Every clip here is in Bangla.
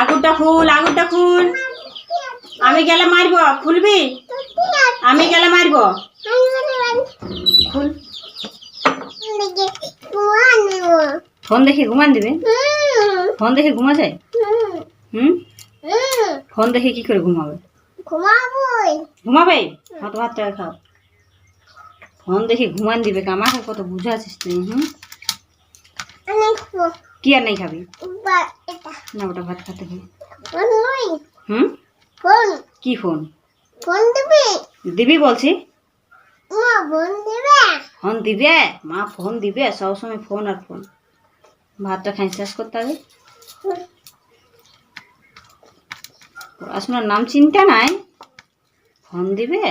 আগুনটা খুল আগুনটা খুল। আমি গেলে মারবো, খুলবি? আমি গেলে মারবো? খুল। ফোন দেখে ঘুমান দিবে? ফোন দেখে ঘুমা যায় হুম? ফোন দেখে কি করে ঘুমাবে? ঘুমাবে হাত ভাত খাও। ফোন দেখে ঘুমান দিবে আমাকে কত বুঝাছিস তুই, হুম? কি আর নাই খাবি? না ওটা ভাত খেতে হবে। হুম? ফোন। কি ফোন? ফোন দিবি? দিবি বলছি। মা ফোন দিবে? ফোন দিবে? মা ফোন দিবে? সবসময় ফোন আর ফোন। ভাতটা খাই শেষ করতে হবে? পড়াশোনার নাম চিন্তা নাই। ফোন দিবে?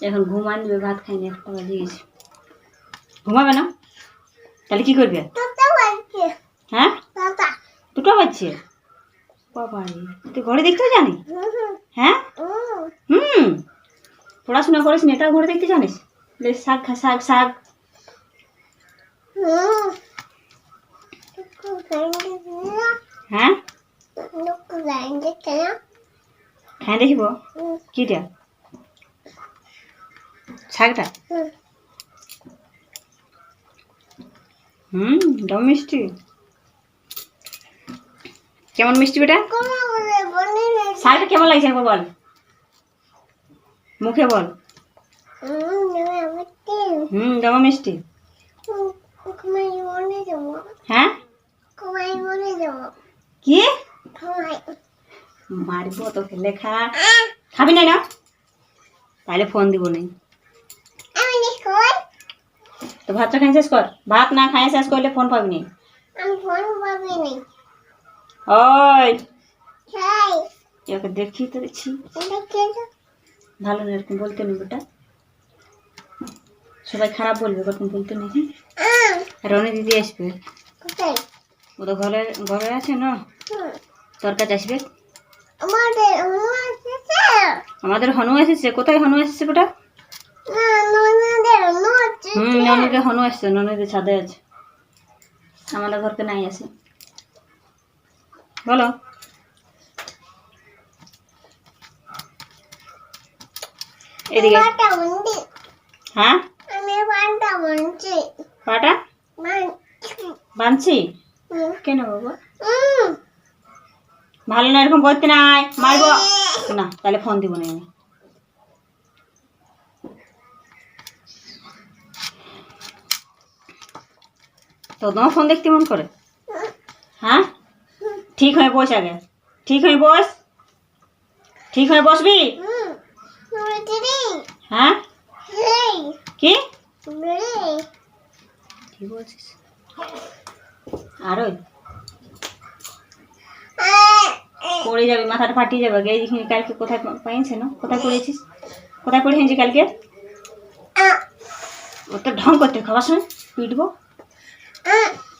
এখন ঘুমান ভাত খাইনি একটা বাজে গেছে। ঘুমাবে না? তাহলে কি করবে? হ্যাঁ? দুটো বাজছে? বাবা তুই ঘরে দেখতেও জানি হ্যাঁ? হুম। পড়াশোনা করিস না এটা ঘরে দেখতে জানিস? শাক শাক শাক। হ্যাঁ? হ্যাঁ দেখিব। কিটা? শাকটা? হুম দম মিষ্টি। কেমন মিষ্টি বেটা? শাকটা কেমন লাগছে একবার বল। মুখে বল। হুম দম মিষ্টি। হ্যাঁ? কি? মারবো তোকে, লেখা। খাবি না তাহলে ফোন দিব নাই। তো ভাতটা খাই শেষ কর। ভাত না খাই শেষ করলে ফোন পাবি না আমি ফোন পাবি নি ওই। চাই ওকে দেখি তো দেখছি ভালো না এরকম বলতে নেই বেটা। সবাই খারাপ বলবে এরকম বলতে নেই হ্যাঁ? রনি দিদি আসবে। ও তো ঘরে ঘরে আছে না। তোর কাছে আসবে? আমাদের হনু এসেছে। কোথায় হনু এসেছে বেটা? হুম ননদের হনু আসছে ননদের ছাদে আছে। আমাদের ঘরকে নাই আসে। বলো। এদিকে হ্যাঁ? পাটা বনছি। কেন বাবা? ভালো না এরকম করতে নাই। মারবো। না তাহলে ফোন দিব না আমি। তো তোমার ফোন দেখতে মন করে? হ্যাঁ? ঠিক হয়ে বস আগে। ঠিক হয়ে বস। ঠিক হয়ে বসবি? হ্যাঁ? কি? বলছিস? আর পড়ে যাবে, মাথাটা ফাটিয়ে যাবে। গে দেখিনি কালকে কোথায় পাইছে না? কোথায় পড়েছিস? কোথায় পড়েছিস কালকে? ও তো ঢং করতে খাবার সময় পিটবো। Mm.